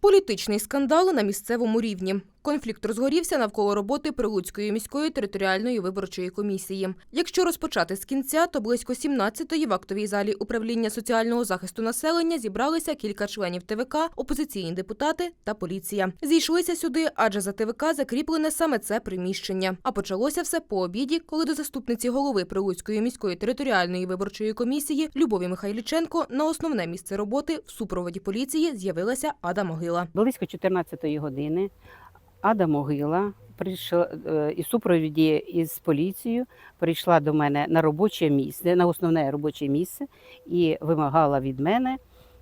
Політичний скандал на місцевому рівні. Конфлікт розгорівся навколо роботи Прилуцької міської територіальної виборчої комісії. Якщо розпочати з кінця, то близько 17-ї в актовій залі управління соціального захисту населення зібралися кілька членів ТВК, опозиційні депутати та поліція. Зійшлися сюди, адже за ТВК закріплене саме це приміщення. А почалося все по обіді, коли до заступниці голови Прилуцької міської територіальної виборчої комісії Любові Михайліченко на основне місце роботи в супроводі поліції з'явилася Ада Могила. Близько 14-ї години Ада Могила прийшла е, із супровіді із поліцією, прийшла до мене на робоче місце, на основне робоче місце і вимагала від мене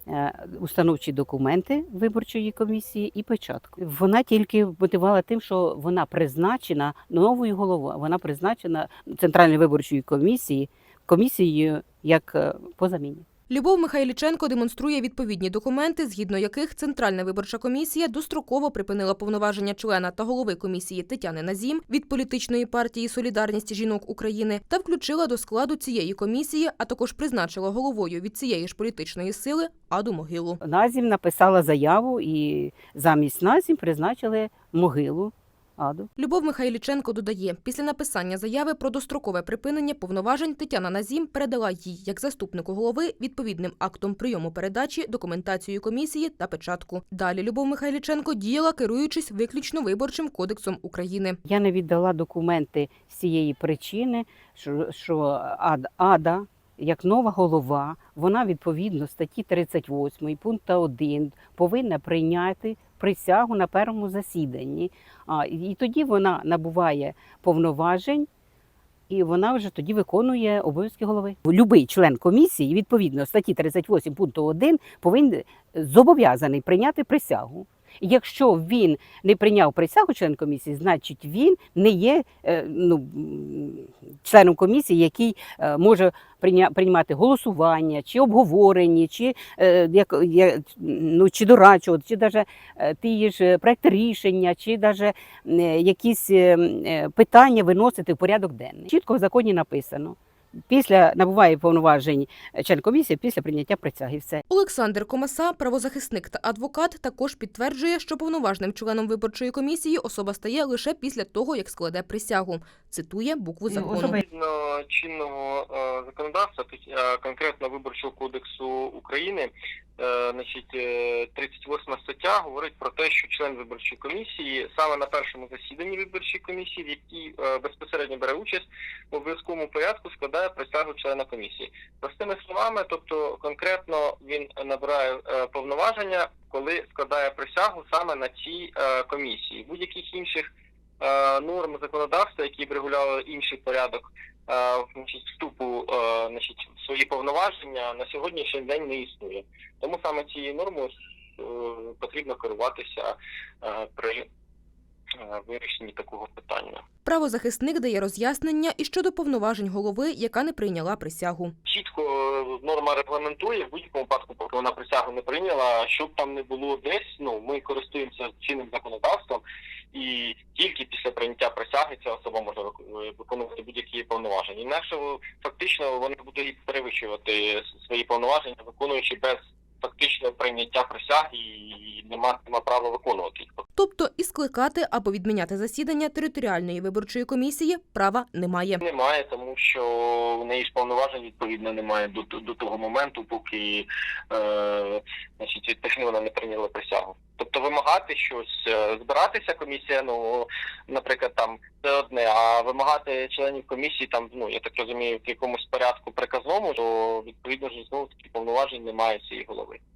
е, установчі документи виборчої комісії і печатку. Вона тільки мотивувала тим, що вона призначена новою головою, вона призначена Центральною виборчою комісією, комісією як е, по заміні. Любов Михайліченко демонструє відповідні документи, згідно яких Центральна виборча комісія достроково припинила повноваження члена та голови комісії Тетяни Назім від політичної партії Солідарність жінок України та включила до складу цієї комісії, а також призначила головою від цієї ж політичної сили Аду Могилу. Назім написала заяву і замість Назім призначили могилу Аду. Любов Михайліченко додає, після написання заяви про дострокове припинення повноважень Тетяна Назім передала їй як заступнику голови відповідним актом прийому передачі, документацію комісії та печатку. Далі Любов Михайліченко діяла, керуючись виключно виборчим кодексом України. Я не віддала документи з цієї причини, що, що Ад- Ада, як нова голова, вона відповідно статті 38 пункту 1 повинна прийняти присягу на першому засіданні. А, і тоді вона набуває повноважень. І вона вже тоді виконує обов'язки голови. Любий член комісії, відповідно статті 38 пункту 1, повинен зобов'язаний прийняти присягу. Якщо він не прийняв присягу член комісії, значить він не є е, ну, членом комісії, який е, може приймати голосування, чи обговорення, чи, е, як, ну, чи дорадчого, чи навіть ті ж проекти рішення, чи навіть якісь е, м, е, питання виносити в порядок денний. Чітко в законі написано. Після набуває повноважень член комісії після прийняття присяги. Все. Олександр Комаса, правозахисник та адвокат, також підтверджує, що повноважним членом виборчої комісії особа стає лише після того, як складе присягу. Цитує букву закону. Особа- Згідно чинного е, законодавства, е, конкретно Виборчого кодексу України, е, значить, е, 38 стаття говорить про те, що член виборчої комісії саме на першому засіданні виборчої комісії, в якій е, безпосередньо бере участь в обов'язковому порядку, складає присягу члена комісії. Простими словами, тобто конкретно він набирає е, повноваження, коли складає присягу саме на цій е, комісії. Будь-яких інших е, норм законодавства, які б регулювали інший порядок значить, вступу значить, в свої повноваження, на сьогоднішній день не існує. Тому саме цією нормою потрібно керуватися при вирішенні такого питання. Правозахисник дає роз'яснення і щодо повноважень голови, яка не прийняла присягу. Чітко е, норма регламентує в будь-якому випадку, поки вона присягу не прийняла, щоб там не було десь. Ну ми користуємося чинним законодавством, і тільки після прийняття присяги ця особа може виконувати будь-які повноваження. Інакше е, фактично вони будуть перевищувати свої повноваження, виконуючи без фактичного прийняття присяги, і нема, нема права виконувати їх. Тобто і скликати або відміняти засідання територіальної виборчої комісії права немає. Немає, тому що в неї ж повноважень відповідно немає до, до того моменту, поки е, значить, вона не прийняла присягу. Тобто вимагати щось, е, збиратися комісія, ну, наприклад, там це одне, а вимагати членів комісії, там, ну я так розумію, в якомусь порядку приказному, то відповідно ж знову таки повноважень немає цієї голови.